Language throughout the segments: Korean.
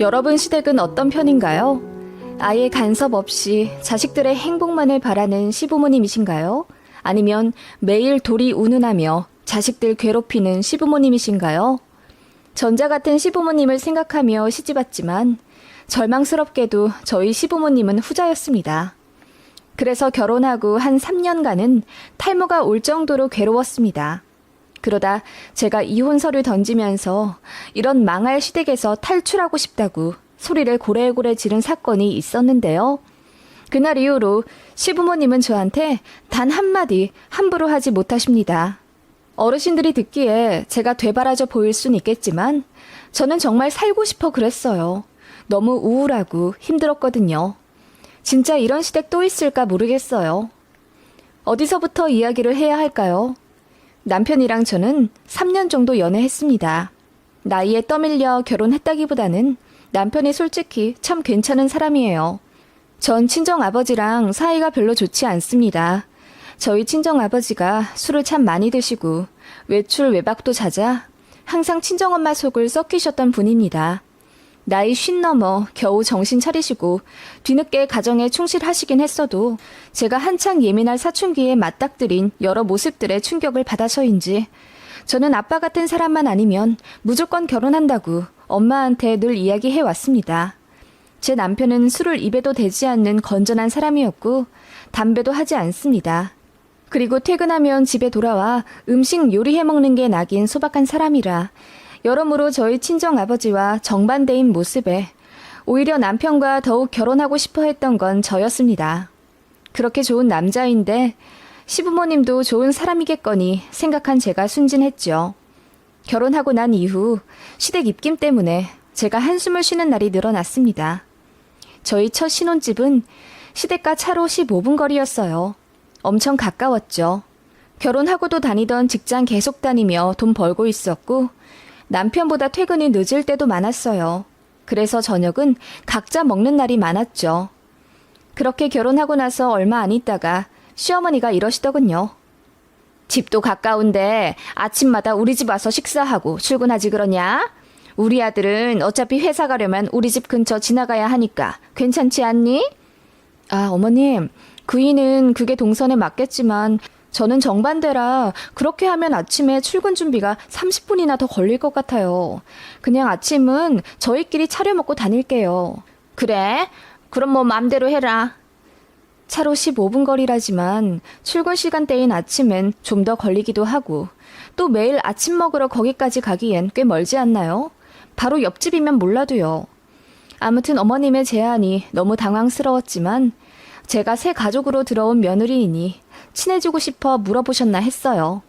여러분 시댁은 어떤 편인가요? 아예 간섭 없이 자식들의 행복만을 바라는 시부모님이신가요? 아니면 매일 돌이 운운하며 자식들 괴롭히는 시부모님이신가요? 전자 같은 시부모님을 생각하며 시집왔지만 절망스럽게도 저희 시부모님은 후자였습니다. 그래서 결혼하고 한 3년간은 탈모가 올 정도로 괴로웠습니다. 그러다 제가 이혼서를 던지면서 이런 망할 시댁에서 탈출하고 싶다고 소리를 고래고래 지른 사건이 있었는데요. 그날 이후로 시부모님은 저한테 단 한마디 함부로 하지 못하십니다. 어르신들이 듣기에 제가 되바라져 보일 순 있겠지만 저는 정말 살고 싶어 그랬어요. 너무 우울하고 힘들었거든요. 진짜 이런 시댁 또 있을까 모르겠어요. 어디서부터 이야기를 해야 할까요? 남편이랑 저는 3년 정도 연애했습니다. 나이에 떠밀려 결혼했다기보다는 남편이 솔직히 참 괜찮은 사람이에요. 전 친정 아버지랑 사이가 별로 좋지 않습니다. 저희 친정 아버지가 술을 참 많이 드시고 외출 외박도 잦아 항상 친정 엄마 속을 썩히셨던 분입니다. 나이 쉰 넘어 겨우 정신 차리시고 뒤늦게 가정에 충실하시긴 했어도 제가 한창 예민할 사춘기에 맞닥뜨린 여러 모습들의 충격을 받아서인지 저는 아빠 같은 사람만 아니면 무조건 결혼한다고 엄마한테 늘 이야기해 왔습니다. 제 남편은 술을 입에도 대지 않는 건전한 사람이었고 담배도 하지 않습니다. 그리고 퇴근하면 집에 돌아와 음식 요리해 먹는 게 낙인 소박한 사람이라 여러모로 저희 친정 아버지와 정반대인 모습에 오히려 남편과 더욱 결혼하고 싶어 했던 건 저였습니다. 그렇게 좋은 남자인데 시부모님도 좋은 사람이겠거니 생각한 제가 순진했죠. 결혼하고 난 이후 시댁 입김 때문에 제가 한숨을 쉬는 날이 늘어났습니다. 저희 첫 신혼집은 시댁과 차로 15분 거리였어요. 엄청 가까웠죠. 결혼하고도 다니던 직장 계속 다니며 돈 벌고 있었고 남편보다 퇴근이 늦을 때도 많았어요. 그래서 저녁은 각자 먹는 날이 많았죠. 그렇게 결혼하고 나서 얼마 안 있다가 시어머니가 이러시더군요. 집도 가까운데 아침마다 우리 집 와서 식사하고 출근하지 그러냐? 우리 아들은 어차피 회사 가려면 우리 집 근처 지나가야 하니까 괜찮지 않니? 아, 어머님, 그이는 그게 동선에 맞겠지만 저는 정반대라 그렇게 하면 아침에 출근 준비가 30분이나 더 걸릴 것 같아요. 그냥 아침은 저희끼리 차려 먹고 다닐게요. 그래? 그럼 뭐 맘대로 해라. 차로 15분 거리라지만 출근 시간대인 아침엔 좀 더 걸리기도 하고 또 매일 아침 먹으러 거기까지 가기엔 꽤 멀지 않나요? 바로 옆집이면 몰라도요. 아무튼 어머님의 제안이 너무 당황스러웠지만 제가 새 가족으로 들어온 며느리이니 친해지고 싶어 물어보셨나 했어요.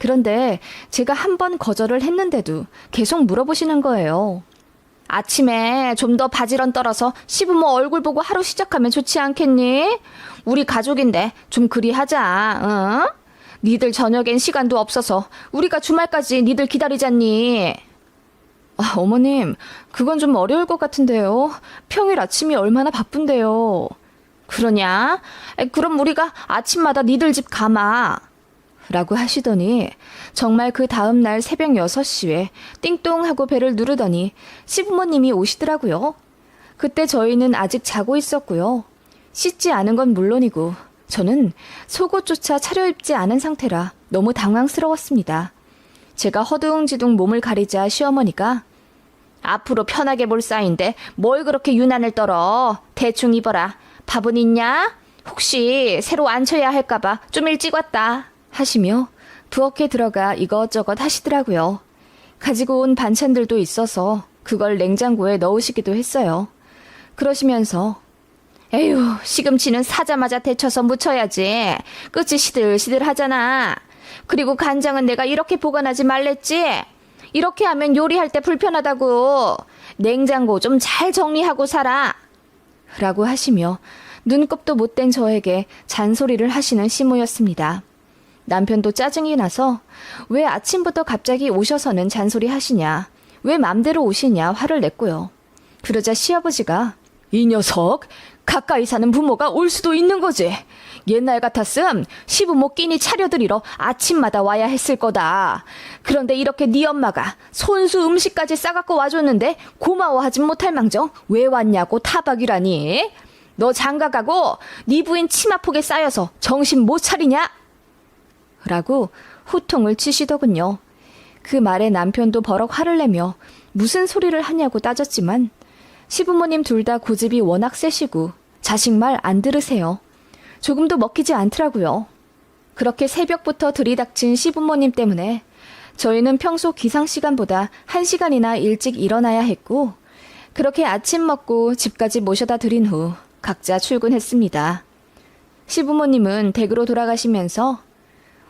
그런데 제가 한 번 거절을 했는데도 계속 물어보시는 거예요. 아침에 좀 더 바지런 떨어서 시부모 얼굴 보고 하루 시작하면 좋지 않겠니? 우리 가족인데 좀 그리 하자, 응? 니들 저녁엔 시간도 없어서 우리가 주말까지 니들 기다리잖니. 아, 어머님, 그건 좀 어려울 것 같은데요. 평일 아침이 얼마나 바쁜데요. 그러냐? 에, 그럼 우리가 아침마다 니들 집 가마. 라고 하시더니 정말 그 다음 날 새벽 6시에 띵동 하고 배를 누르더니 시부모님이 오시더라고요. 그때 저희는 아직 자고 있었고요. 씻지 않은 건 물론이고 저는 속옷조차 차려입지 않은 상태라 너무 당황스러웠습니다. 제가 허둥지둥 몸을 가리자 시어머니가 앞으로 편하게 볼 사이인데 뭘 그렇게 유난을 떨어 대충 입어라 밥은 있냐? 혹시 새로 앉혀야 할까봐 좀 일찍 왔다 하시며 부엌에 들어가 이것저것 하시더라고요. 가지고 온 반찬들도 있어서 그걸 냉장고에 넣으시기도 했어요. 그러시면서 에휴 시금치는 사자마자 데쳐서 무쳐야지 끝이 시들시들 하잖아. 그리고 간장은 내가 이렇게 보관하지 말랬지? 이렇게 하면 요리할 때 불편하다고. 냉장고 좀 잘 정리하고 살아. 라고 하시며 눈곱도 못된 저에게 잔소리를 하시는 시모였습니다. 남편도 짜증이 나서 왜 아침부터 갑자기 오셔서는 잔소리 하시냐, 왜 맘대로 오시냐 화를 냈고요. 그러자 시아버지가 이 녀석 가까이 사는 부모가 올 수도 있는 거지. 옛날 같았음 시부모 끼니 차려드리러 아침마다 와야 했을 거다. 그런데 이렇게 네 엄마가 손수 음식까지 싸갖고 와줬는데 고마워하진 못할 망정 왜 왔냐고 타박이라니. 너 장가가고 네 부인 치마폭에 쌓여서 정신 못 차리냐? 라고 후통을 치시더군요. 그 말에 남편도 버럭 화를 내며 무슨 소리를 하냐고 따졌지만 시부모님 둘 다 고집이 워낙 세시고 자식 말 안 들으세요. 조금도 먹히지 않더라고요. 그렇게 새벽부터 들이닥친 시부모님 때문에 저희는 평소 기상 시간보다 한시간이나 일찍 일어나야 했고 그렇게 아침 먹고 집까지 모셔다 드린 후 각자 출근했습니다. 시부모님은 댁으로 돌아가시면서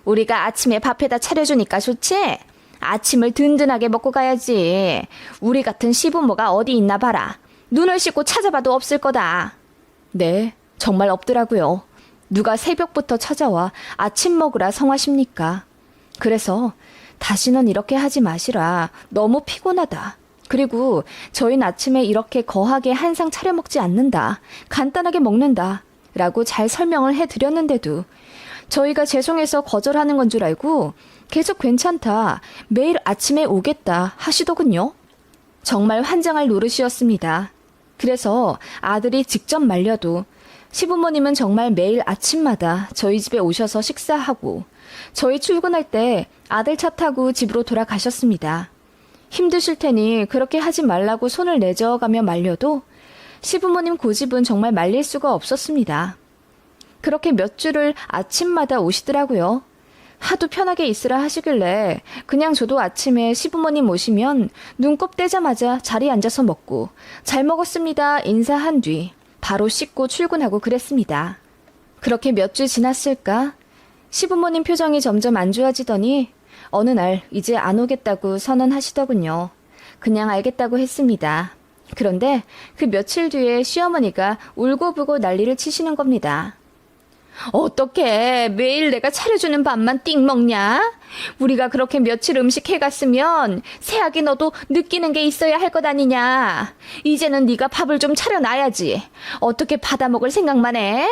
우리가 아침에 밥해다 차려주니까 좋지? 아침을 든든하게 먹고 가야지. 우리 같은 시부모가 어디 있나 봐라. 눈을 씻고 찾아봐도 없을 거다. 네, 정말 없더라고요. 누가 새벽부터 찾아와 아침 먹으라 성하십니까? 그래서 다시는 이렇게 하지 마시라. 너무 피곤하다. 그리고 저희는 아침에 이렇게 거하게 한 상 차려 먹지 않는다. 간단하게 먹는다. 라고 잘 설명을 해 드렸는데도 저희가 죄송해서 거절하는 건 줄 알고 계속 괜찮다. 매일 아침에 오겠다 하시더군요. 정말 환장할 노릇이었습니다. 그래서 아들이 직접 말려도 시부모님은 정말 매일 아침마다 저희 집에 오셔서 식사하고 저희 출근할 때 아들 차 타고 집으로 돌아가셨습니다. 힘드실 테니 그렇게 하지 말라고 손을 내저어가며 말려도 시부모님 고집은 정말 말릴 수가 없었습니다. 그렇게 몇 주를 아침마다 오시더라고요. 하도 편하게 있으라 하시길래 그냥 저도 아침에 시부모님 오시면 눈곱 떼자마자 자리에 앉아서 먹고 잘 먹었습니다 인사한 뒤 바로 씻고 출근하고 그랬습니다. 그렇게 몇 주 지났을까? 시부모님 표정이 점점 안 좋아지더니 어느 날 이제 안 오겠다고 선언하시더군요. 그냥 알겠다고 했습니다. 그런데 그 며칠 뒤에 시어머니가 울고불고 난리를 치시는 겁니다. 어떻게 매일 내가 차려주는 밥만 띵 먹냐? 우리가 그렇게 며칠 음식 해갔으면 새하기 너도 느끼는 게 있어야 할 것 아니냐? 이제는 네가 밥을 좀 차려놔야지. 어떻게 받아 먹을 생각만 해?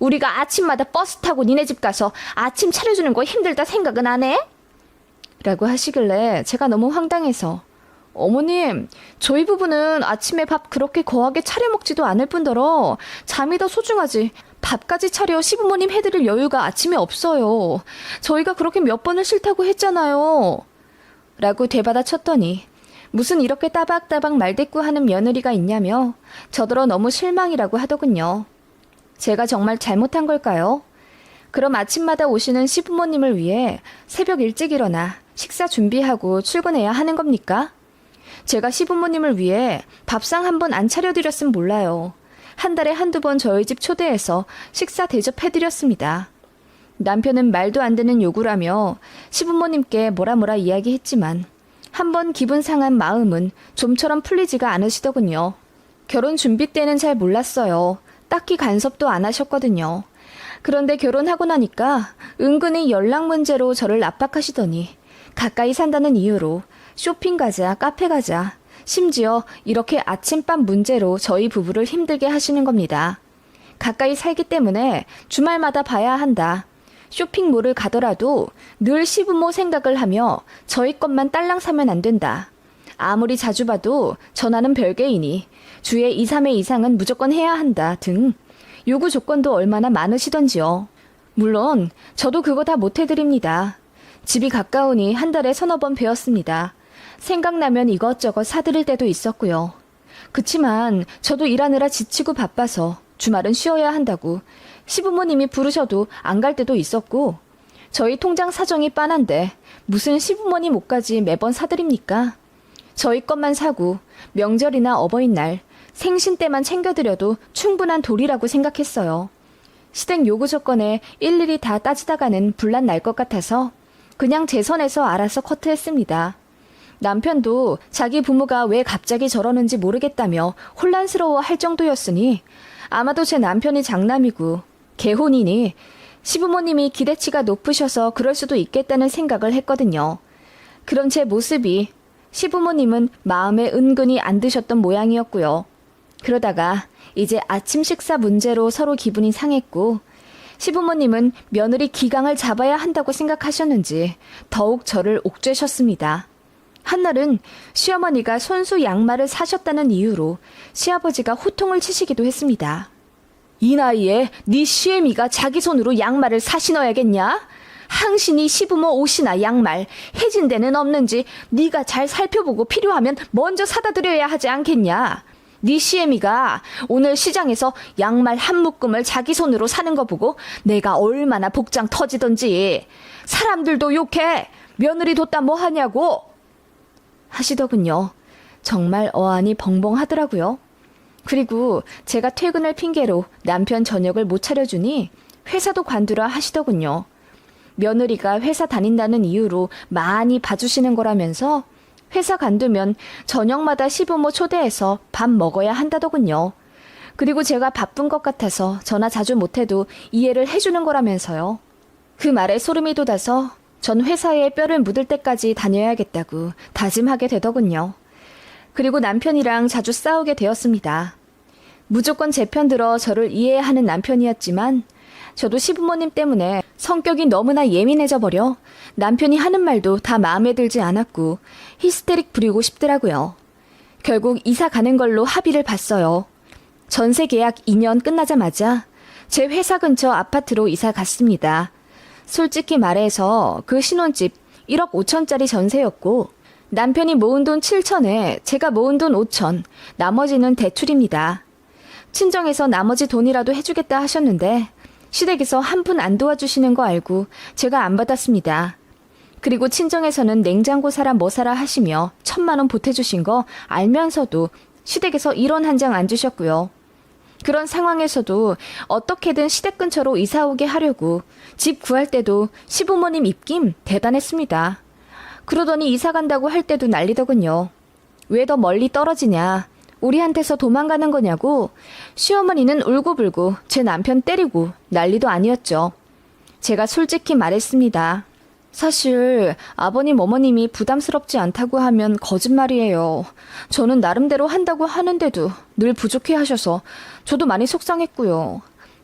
우리가 아침마다 버스 타고 니네 집 가서 아침 차려주는 거 힘들다 생각은 안 해? 라고 하시길래 제가 너무 황당해서 어머님, 저희 부부는 아침에 밥 그렇게 거하게 차려 먹지도 않을 뿐더러 잠이 더 소중하지. 밥까지 차려 시부모님 해드릴 여유가 아침에 없어요. 저희가 그렇게 몇 번을 싫다고 했잖아요. 라고 되받아 쳤더니 무슨 이렇게 따박따박 말대꾸하는 며느리가 있냐며 저더러 너무 실망이라고 하더군요. 제가 정말 잘못한 걸까요? 그럼 아침마다 오시는 시부모님을 위해 새벽 일찍 일어나 식사 준비하고 출근해야 하는 겁니까? 제가 시부모님을 위해 밥상 한 번 안 차려드렸으면 몰라요. 한 달에 한두 번 저희 집 초대해서 식사 대접해드렸습니다. 남편은 말도 안 되는 요구를 하며 시부모님께 뭐라 뭐라 이야기했지만 한 번 기분 상한 마음은 좀처럼 풀리지가 않으시더군요. 결혼 준비 때는 잘 몰랐어요. 딱히 간섭도 안 하셨거든요. 그런데 결혼하고 나니까 은근히 연락 문제로 저를 압박하시더니 가까이 산다는 이유로 쇼핑 가자, 카페 가자, 심지어 이렇게 아침밥 문제로 저희 부부를 힘들게 하시는 겁니다. 가까이 살기 때문에 주말마다 봐야 한다. 쇼핑몰을 가더라도 늘 시부모 생각을 하며 저희 것만 딸랑 사면 안 된다. 아무리 자주 봐도 전화는 별개이니 주에 2, 3회 이상은 무조건 해야 한다 등 요구 조건도 얼마나 많으시던지요. 물론 저도 그거 다 못해드립니다. 집이 가까우니 한 달에 서너 번 배웠습니다. 생각나면 이것저것 사드릴 때도 있었고요. 그치만 저도 일하느라 지치고 바빠서 주말은 쉬어야 한다고 시부모님이 부르셔도 안 갈 때도 있었고 저희 통장 사정이 빤한데 무슨 시부모님 옷까지 매번 사드립니까? 저희 것만 사고 명절이나 어버이날 생신 때만 챙겨드려도 충분한 도리라고 생각했어요. 시댁 요구 조건에 일일이 다 따지다가는 분란 날 것 같아서 그냥 제 선에서 알아서 커트했습니다. 남편도 자기 부모가 왜 갑자기 저러는지 모르겠다며 혼란스러워 할 정도였으니 아마도 제 남편이 장남이고 개혼이니 시부모님이 기대치가 높으셔서 그럴 수도 있겠다는 생각을 했거든요. 그런 제 모습이 시부모님은 마음에 은근히 안 드셨던 모양이었고요. 그러다가 이제 아침 식사 문제로 서로 기분이 상했고 시부모님은 며느리 기강을 잡아야 한다고 생각하셨는지 더욱 저를 옥죄셨습니다. 한날은 시어머니가 손수 양말을 사셨다는 이유로 시아버지가 호통을 치시기도 했습니다. 이 나이에 네 시애미가 자기 손으로 양말을 사 신어야겠냐? 항신이 시부모 옷이나 양말 해진 데는 없는지 네가 잘 살펴보고 필요하면 먼저 사다 드려야 하지 않겠냐? 네 시애미가 오늘 시장에서 양말 한 묶음을 자기 손으로 사는 거 보고 내가 얼마나 복장 터지던지 사람들도 욕해 며느리 뒀다 뭐 하냐고 하시더군요. 정말 어안이 벙벙하더라고요. 그리고 제가 퇴근을 핑계로 남편 저녁을 못 차려주니 회사도 관두라 하시더군요. 며느리가 회사 다닌다는 이유로 많이 봐주시는 거라면서 회사 간두면 저녁마다 시부모 초대해서 밥 먹어야 한다더군요. 그리고 제가 바쁜 것 같아서 전화 자주 못해도 이해를 해주는 거라면서요. 그 말에 소름이 돋아서 전 회사에 뼈를 묻을 때까지 다녀야겠다고 다짐하게 되더군요. 그리고 남편이랑 자주 싸우게 되었습니다. 무조건 제 편 들어 저를 이해하는 남편이었지만 저도 시부모님 때문에 성격이 너무나 예민해져 버려 남편이 하는 말도 다 마음에 들지 않았고 히스테릭 부리고 싶더라고요. 결국 이사 가는 걸로 합의를 봤어요. 전세 계약 2년 끝나자마자 제 회사 근처 아파트로 이사 갔습니다. 솔직히 말해서 그 신혼집 1억 5천짜리 전세였고 남편이 모은 돈 7천에 제가 모은 돈 5천, 나머지는 대출입니다. 친정에서 나머지 돈이라도 해주겠다 하셨는데 시댁에서 한 푼 안 도와주시는 거 알고 제가 안 받았습니다. 그리고 친정에서는 냉장고 사라 뭐 사라 하시며 천만 원 보태주신 거 알면서도 시댁에서 1원 한 장 안 주셨고요. 그런 상황에서도 어떻게든 시댁 근처로 이사 오게 하려고 집 구할 때도 시부모님 입김 대단했습니다. 그러더니 이사 간다고 할 때도 난리더군요. 왜 더 멀리 떨어지냐? 우리한테서 도망가는 거냐고 시어머니는 울고불고 제 남편 때리고 난리도 아니었죠. 제가 솔직히 말했습니다. 사실 아버님 어머님이 부담스럽지 않다고 하면 거짓말이에요. 저는 나름대로 한다고 하는데도 늘 부족해 하셔서 저도 많이 속상했고요.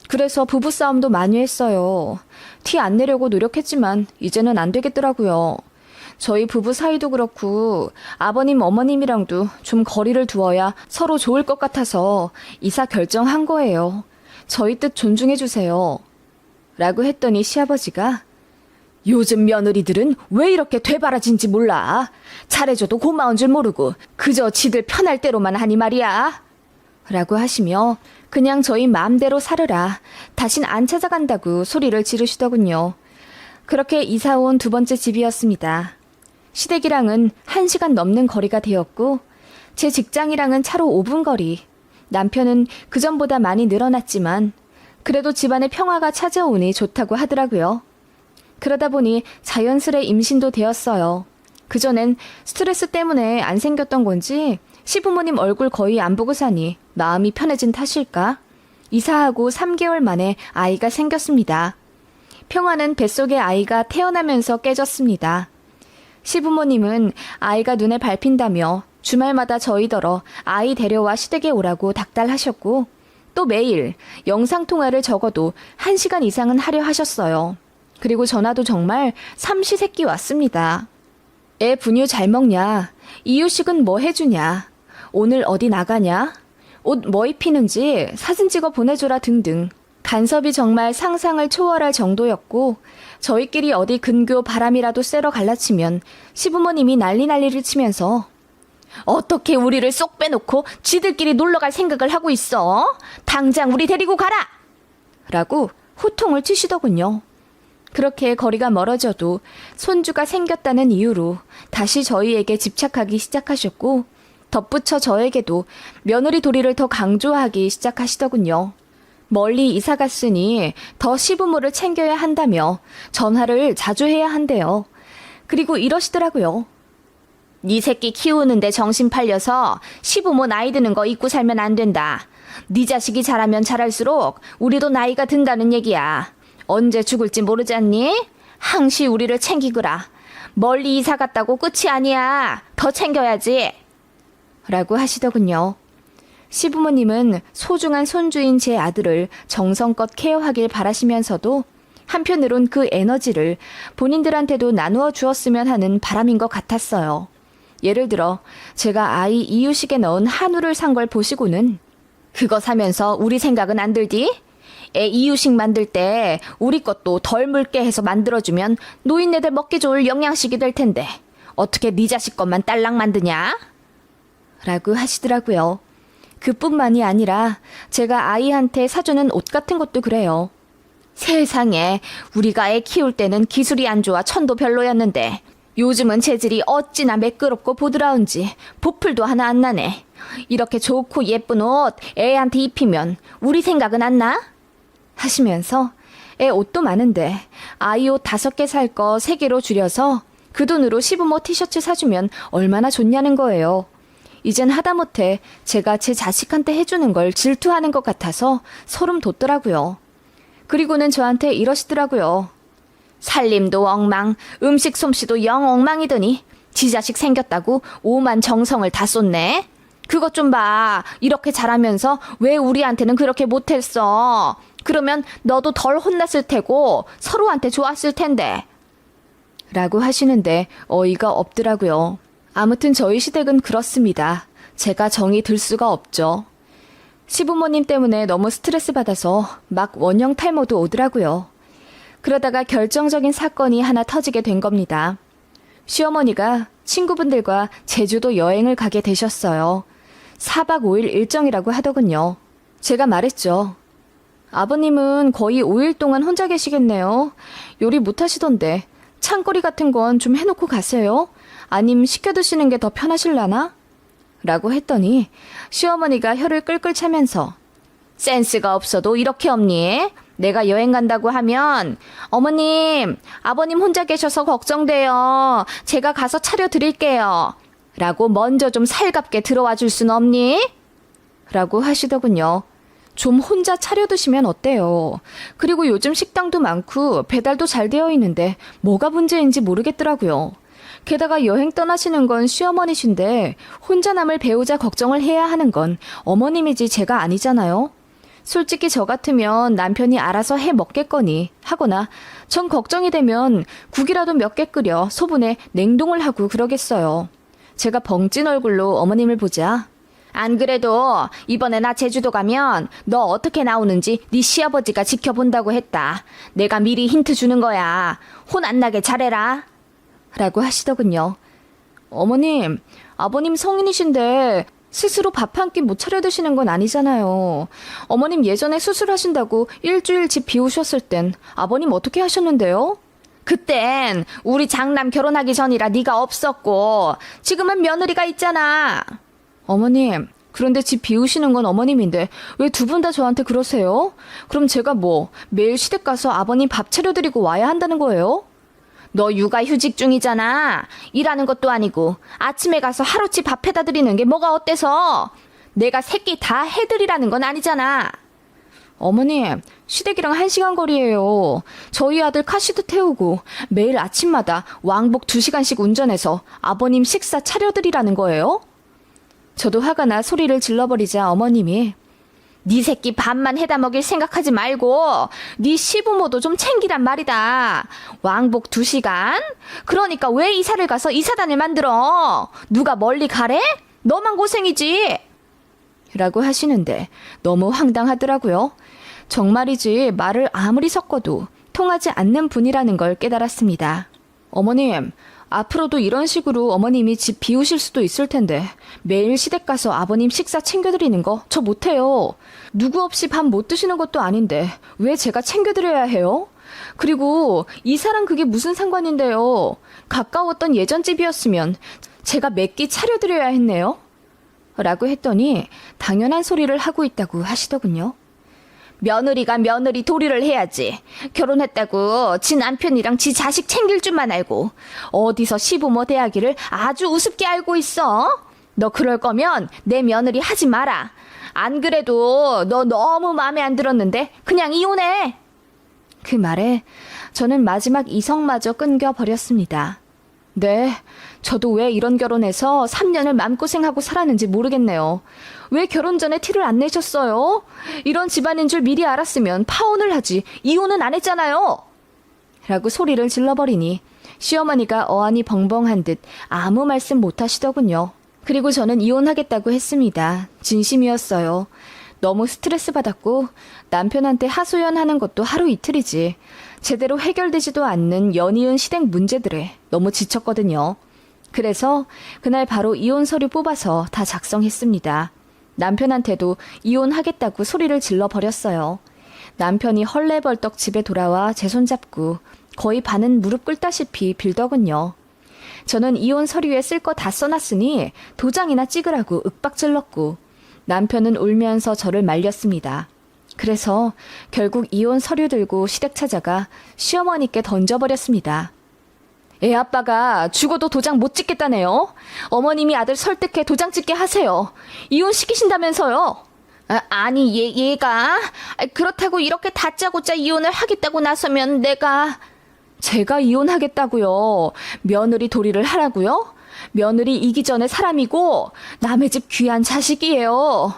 그래서 부부싸움도 많이 했어요. 티 안 내려고 노력했지만 이제는 안 되겠더라고요. 저희 부부 사이도 그렇고 아버님 어머님이랑도 좀 거리를 두어야 서로 좋을 것 같아서 이사 결정한 거예요. 저희 뜻 존중해 주세요. 라고 했더니 시아버지가 요즘 며느리들은 왜 이렇게 되바라진지 몰라. 잘해줘도 고마운 줄 모르고 그저 지들 편할 대로만 하니 말이야. 라고 하시며 그냥 저희 마음대로 살으라. 다신 안 찾아간다고 소리를 지르시더군요. 그렇게 이사 온 두 번째 집이었습니다. 시댁이랑은 1시간 넘는 거리가 되었고 제 직장이랑은 차로 5분 거리. 남편은 그전보다 많이 늘어났지만 그래도 집안에 평화가 찾아오니 좋다고 하더라고요. 그러다 보니 자연스레 임신도 되었어요. 그전엔 스트레스 때문에 안 생겼던 건지 시부모님 얼굴 거의 안 보고 사니 마음이 편해진 탓일까? 이사하고 3개월 만에 아이가 생겼습니다. 평화는 뱃속에 아이가 태어나면서 깨졌습니다. 시부모님은 아이가 눈에 밟힌다며 주말마다 저희더러 아이 데려와 시댁에 오라고 닥달하셨고 또 매일 영상통화를 적어도 1시간 이상은 하려 하셨어요. 그리고 전화도 정말 삼시세끼 왔습니다. 애 분유 잘 먹냐? 이유식은 뭐 해주냐? 오늘 어디 나가냐? 옷 뭐 입히는지 사진 찍어 보내줘라 등등. 간섭이 정말 상상을 초월할 정도였고 저희끼리 어디 근교 바람이라도 쐬러 갈라치면 시부모님이 난리 난리를 치면서 어떻게 우리를 쏙 빼놓고 지들끼리 놀러 갈 생각을 하고 있어? 당장 우리 데리고 가라! 라고 호통을 치시더군요. 그렇게 거리가 멀어져도 손주가 생겼다는 이유로 다시 저희에게 집착하기 시작하셨고 덧붙여 저에게도 며느리 도리를 더 강조하기 시작하시더군요. 멀리 이사 갔으니 더 시부모를 챙겨야 한다며 전화를 자주 해야 한대요. 그리고 이러시더라고요. 네 새끼 키우는데 정신 팔려서 시부모 나이 드는 거 잊고 살면 안 된다. 네 자식이 자라면 자랄수록 우리도 나이가 든다는 얘기야. 언제 죽을지 모르지 않니? 항시 우리를 챙기거라. 멀리 이사 갔다고 끝이 아니야. 더 챙겨야지. 라고 하시더군요. 시부모님은 소중한 손주인 제 아들을 정성껏 케어하길 바라시면서도 한편으론 그 에너지를 본인들한테도 나누어 주었으면 하는 바람인 것 같았어요. 예를 들어 제가 아이 이유식에 넣은 한우를 산 걸 보시고는 그거 사면서 우리 생각은 안 들디? 애 이유식 만들 때 우리 것도 덜 묽게 해서 만들어주면 노인네들 먹기 좋을 영양식이 될 텐데 어떻게 네 자식 것만 딸랑 만드냐? 라고 하시더라고요. 그뿐만이 아니라 제가 아이한테 사주는 옷 같은 것도 그래요. 세상에 우리가 애 키울 때는 기술이 안 좋아 천도 별로였는데 요즘은 재질이 어찌나 매끄럽고 보드라운지 보풀도 하나 안 나네. 이렇게 좋고 예쁜 옷 애한테 입히면 우리 생각은 안 나? 하시면서 애 옷도 많은데 아이 옷 다섯 개 살 거 세 개로 줄여서 그 돈으로 시부모 티셔츠 사주면 얼마나 좋냐는 거예요. 이젠 하다못해 제가 제 자식한테 해주는 걸 질투하는 것 같아서 소름 돋더라고요. 그리고는 저한테 이러시더라고요. 살림도 엉망, 음식 솜씨도 영 엉망이더니 지 자식 생겼다고 오만 정성을 다 쏟네. 그것 좀 봐. 이렇게 잘하면서 왜 우리한테는 그렇게 못했어? 그러면 너도 덜 혼났을 테고 서로한테 좋았을 텐데. 라고 하시는데 어이가 없더라고요. 아무튼 저희 시댁은 그렇습니다. 제가 정이 들 수가 없죠. 시부모님 때문에 너무 스트레스 받아서 막 원형 탈모도 오더라고요. 그러다가 결정적인 사건이 하나 터지게 된 겁니다. 시어머니가 친구분들과 제주도 여행을 가게 되셨어요. 4박 5일 일정이라고 하더군요. 제가 말했죠. 아버님은 거의 5일 동안 혼자 계시겠네요. 요리 못 하시던데 창거리 같은 건 좀 해놓고 가세요. 아님 시켜 드시는 게 더 편하실라나? 라고 했더니 시어머니가 혀를 끌끌 차면서 센스가 없어도 이렇게 없니? 내가 여행 간다고 하면 어머님, 아버님 혼자 계셔서 걱정돼요. 제가 가서 차려 드릴게요. 라고 먼저 좀 살갑게 들어와 줄 순 없니? 라고 하시더군요. 좀 혼자 차려 드시면 어때요? 그리고 요즘 식당도 많고 배달도 잘 되어 있는데 뭐가 문제인지 모르겠더라고요. 게다가 여행 떠나시는 건 시어머니신데 혼자 남을 배우자 걱정을 해야 하는 건 어머님이지 제가 아니잖아요. 솔직히 저 같으면 남편이 알아서 해 먹겠거니 하거나 전 걱정이 되면 국이라도 몇 개 끓여 소분에 냉동을 하고 그러겠어요. 제가 벙찐 얼굴로 어머님을 보자. 안 그래도 이번에 나 제주도 가면 너 어떻게 나오는지 네 시아버지가 지켜본다고 했다. 내가 미리 힌트 주는 거야. 혼 안 나게 잘해라. 라고 하시더군요. 어머님, 아버님 성인이신데 스스로 밥 한 끼 못 차려 드시는 건 아니잖아요. 어머님 예전에 수술하신다고 일주일 집 비우셨을 땐 아버님 어떻게 하셨는데요? 그땐 우리 장남 결혼하기 전이라 네가 없었고 지금은 며느리가 있잖아. 어머님, 그런데 집 비우시는 건 어머님인데 왜 두 분 다 저한테 그러세요? 그럼 제가 뭐 매일 시댁 가서 아버님 밥 차려드리고 와야 한다는 거예요? 너 육아 휴직 중이잖아. 일하는 것도 아니고 아침에 가서 하루치 밥 해다 드리는 게 뭐가 어때서? 내가 새끼 다 해드리라는 건 아니잖아. 어머님, 시댁이랑 한 시간 거리예요. 저희 아들 카시도 태우고 매일 아침마다 왕복 두 시간씩 운전해서 아버님 식사 차려드리라는 거예요? 저도 화가 나 소리를 질러버리자 어머님이 네 새끼 밥만 해다 먹일 생각하지 말고 네 시부모도 좀 챙기란 말이다. 왕복 두 시간? 그러니까 왜 이사를 가서 이사단을 만들어? 누가 멀리 가래? 너만 고생이지. 라고 하시는데 너무 황당하더라고요. 정말이지 말을 아무리 섞어도 통하지 않는 분이라는 걸 깨달았습니다. 어머님, 앞으로도 이런 식으로 어머님이 집 비우실 수도 있을 텐데 매일 시댁 가서 아버님 식사 챙겨드리는 거 저 못해요. 누구 없이 밥 못 드시는 것도 아닌데 왜 제가 챙겨드려야 해요? 그리고 이사랑 그게 무슨 상관인데요. 가까웠던 예전 집이었으면 제가 몇 끼 차려드려야 했네요. 라고 했더니 당연한 소리를 하고 있다고 하시더군요. 며느리가 며느리 도리를 해야지. 결혼했다고 지 남편이랑 지 자식 챙길 줄만 알고 어디서 시부모 대하기를 아주 우습게 알고 있어. 너 그럴 거면 내 며느리 하지 마라. 안 그래도 너 너무 마음에 안 들었는데 그냥 이혼해. 그 말에 저는 마지막 이성마저 끊겨 버렸습니다. 네, 저도 왜 이런 결혼해서 3년을 맘고생하고 살았는지 모르겠네요. 왜 결혼 전에 티를 안 내셨어요? 이런 집안인 줄 미리 알았으면 파혼을 하지 이혼은 안 했잖아요. 라고 소리를 질러버리니 시어머니가 어안이 벙벙한 듯 아무 말씀 못 하시더군요. 그리고 저는 이혼하겠다고 했습니다. 진심이었어요. 너무 스트레스 받았고 남편한테 하소연하는 것도 하루 이틀이지. 제대로 해결되지도 않는 연이은 시댁 문제들에 너무 지쳤거든요. 그래서 그날 바로 이혼 서류 뽑아서 다 작성했습니다. 남편한테도 이혼하겠다고 소리를 질러 버렸어요. 남편이 헐레벌떡 집에 돌아와 제 손잡고 거의 반은 무릎 꿇다시피 빌더군요. 저는 이혼 서류에 쓸 거 다 써놨으니 도장이나 찍으라고 윽박질렀고 남편은 울면서 저를 말렸습니다. 그래서 결국 이혼 서류 들고 시댁 찾아가 시어머니께 던져버렸습니다. 애 아빠가 죽어도 도장 못 찍겠다네요. 어머님이 아들 설득해 도장 찍게 하세요. 이혼 시키신다면서요. 아, 니 얘, 얘가 아, 그렇다고 이렇게 다짜고짜 이혼을 하겠다고 나서면 내가 제가 이혼하겠다고요. 며느리 도리를 하라고요? 며느리 이기 전에 사람이고 남의 집 귀한 자식이에요.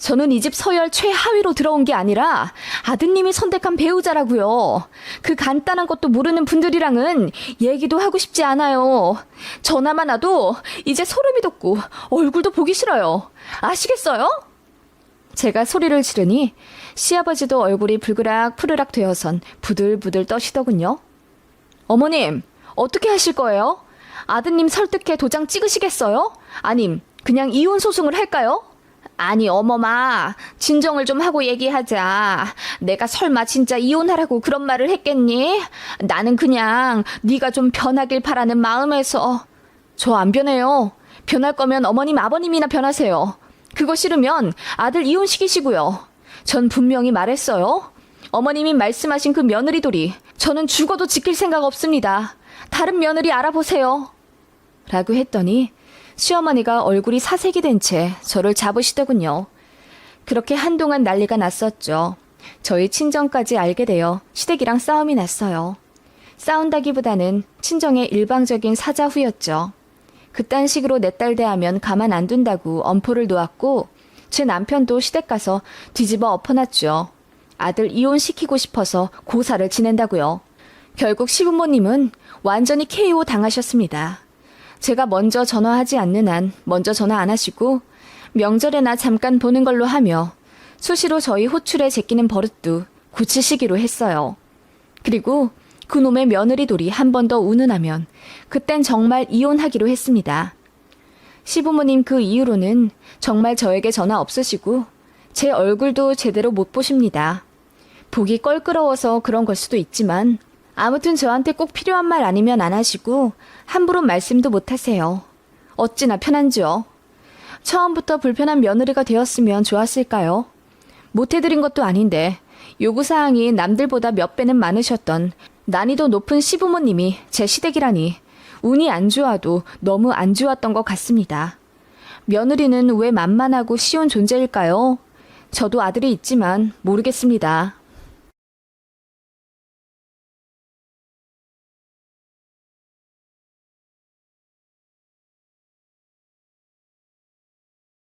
저는 이 집 서열 최하위로 들어온 게 아니라 아드님이 선택한 배우자라고요. 그 간단한 것도 모르는 분들이랑은 얘기도 하고 싶지 않아요. 전화만 와도 이제 소름이 돋고 얼굴도 보기 싫어요. 아시겠어요? 제가 소리를 지르니 시아버지도 얼굴이 불그락 푸르락 되어선 부들부들 떠시더군요. 어머님, 어떻게 하실 거예요? 아드님 설득해 도장 찍으시겠어요? 아님, 그냥 이혼 소송을 할까요? 아니, 어머마, 진정을 좀 하고 얘기하자. 내가 설마 진짜 이혼하라고 그런 말을 했겠니? 나는 그냥 네가 좀 변하길 바라는 마음에서. 저 안 변해요. 변할 거면 어머님, 아버님이나 변하세요. 그거 싫으면 아들 이혼시키시고요. 전 분명히 말했어요. 어머님이 말씀하신 그 며느리 돌이 저는 죽어도 지킬 생각 없습니다. 다른 며느리 알아보세요. 라고 했더니 시어머니가 얼굴이 사색이 된 채 저를 잡으시더군요. 그렇게 한동안 난리가 났었죠. 저희 친정까지 알게 되어 시댁이랑 싸움이 났어요. 싸운다기보다는 친정의 일방적인 사자 후였죠. 그딴 식으로 내 딸 대하면 가만 안 둔다고 엄포를 놓았고 제 남편도 시댁 가서 뒤집어 엎어놨죠. 아들 이혼시키고 싶어서 고사를 지낸다고요. 결국 시부모님은 완전히 KO 당하셨습니다. 제가 먼저 전화하지 않는 한 먼저 전화 안 하시고 명절에나 잠깐 보는 걸로 하며 수시로 저희 호출에 제끼는 버릇도 고치시기로 했어요. 그리고 그놈의 며느리 돌이 한 번 더 운운하면 그땐 정말 이혼하기로 했습니다. 시부모님 그 이후로는 정말 저에게 전화 없으시고 제 얼굴도 제대로 못 보십니다. 보기 껄끄러워서 그런 걸 수도 있지만 아무튼 저한테 꼭 필요한 말 아니면 안 하시고 함부로 말씀도 못 하세요. 어찌나 편한지요. 처음부터 불편한 며느리가 되었으면 좋았을까요? 못해드린 것도 아닌데 요구사항이 남들보다 몇 배는 많으셨던 난이도 높은 시부모님이 제 시댁이라니 운이 안 좋아도 너무 안 좋았던 것 같습니다. 며느리는 왜 만만하고 쉬운 존재일까요? 저도 아들이 있지만 모르겠습니다.